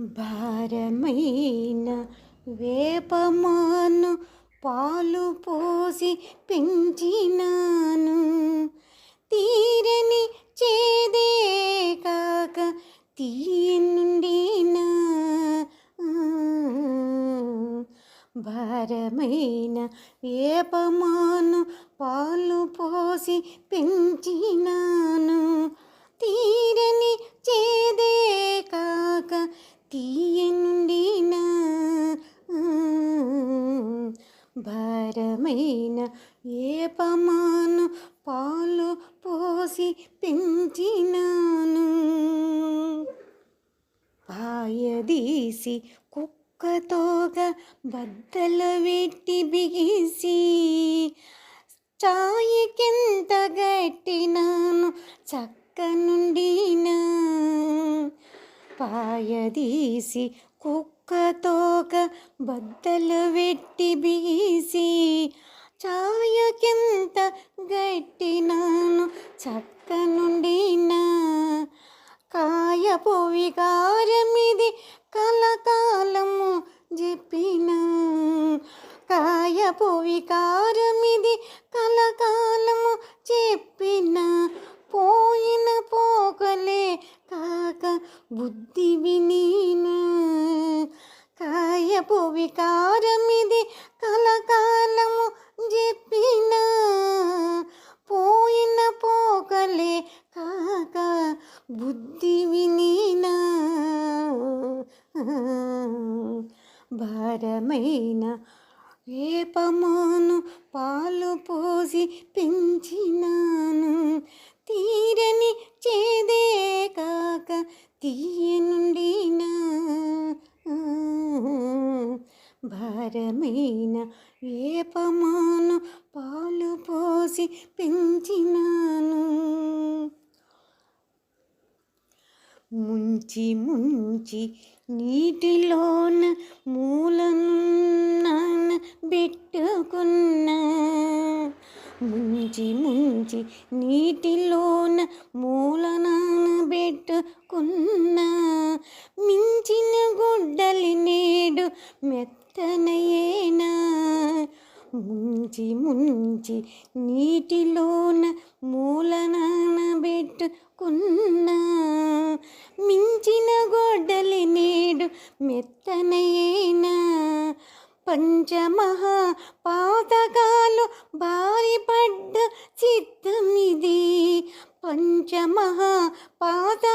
భారమైన వేపమాను పాలు పోసి పెంచినాను. తీరని చేదే కాక తీయనుండినా భారమైన వేపమాను పాలు పోసి పెంచినాను. తీరని చేదే కాక తీయనుండినా భారమైన ఏపమాను పాలు పోసి పెంచినాను. పాయదీసి కుక్కతోగా బద్దలు వెట్టి బిగిసి చాయకెంత గట్టినాను చక్క నుండినా. పాయదీసి కుక్కతోక బద్దలు వెట్టి చాయ చాయకెంత గట్టినాను చక్క నుండినా కాయపు వికారమిది కలకాలము చెప్పిన కాయపు వికారమిది సారమిది కలకాలము చెప్పిన పోయిన పోకలే కాక బుద్ధి వినీనా. భారమైన వేపమాను పాలు పోసి పెంచినా. పెంచిన వేపమాను పాలు పోసి పెంచినాను. ముంచి ముంచి నీటిలోన మూలనున్న పెట్టుకున్నా. ముంచి ముంచి నీటిలోన మూలనాన పెట్టుకున్నా. మించిన గుడ్డలి నేడు మెత్త ముంచి ముంచి నీటిలోన మూలనాన పెట్టుకున్నా. మించిన గొడ్డలి నేడు మెత్తనయేనా. పంచమహా పాతకాలు బారిపడ్డ చిత్తమిది. పంచమహా పాత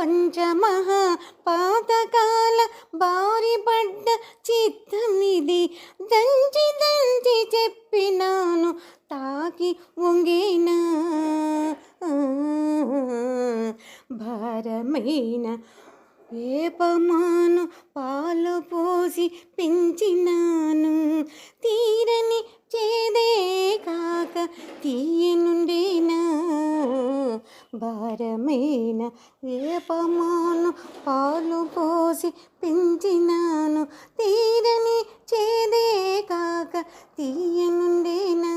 పంచమహా పాతకాల బారిపడ్డ చిత్తమిది. దంచి దంచి చెప్పినాను తాకి వంగినా భారమైన వేపమాను పాలు పోసి పెంచినాను. భారమైన వేపమాను పాలు పోసి పెంచినాను. తీరని చేదే కాక తీయనుండినా?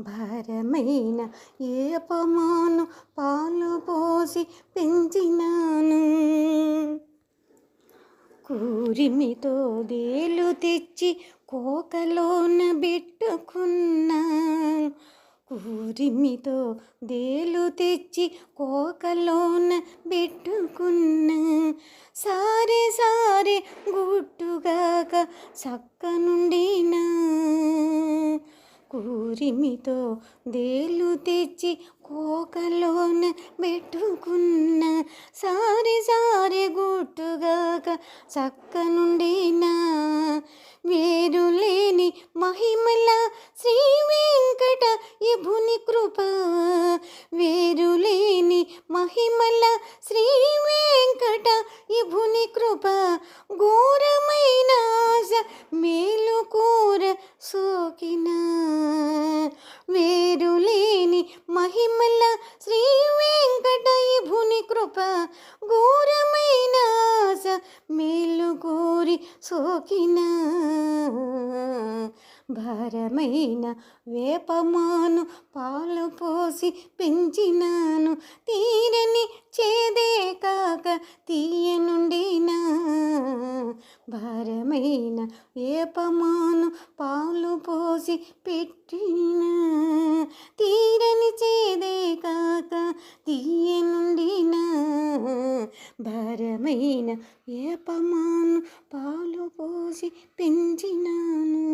భారమైన ఏపమాను పాలు పోసి పెంచినాను. కూరిమితో దేలు తెచ్చి కోకలోన పెట్టుకున్నా కూరిమితో దేలు తెచ్చి కోకలోన పెట్టుకున్న. సారే సారే గుట్టుగాక చక్క నుండినా కూరిమితో దేలు తెచ్చి కోకలోన పెట్టుకున్న. సారి సారి గుట్టుగాక చక్క నుండినా వేరు మహిమల శ్రీ వెంకటయుని కృప ఘోరమైన ఆశ మేలు కోరి సోకిన భారమైన వేపమాను పాలు పోసి పెంచినాను. తీరని చేదే కాక తీయనుండినా భారమైన వేపమాను పాలు పోసి పెట్టిన తీరని చేదే కాక తీయనుండినా భారమైన వేపమాను పాలు పోసి పెంచినాను.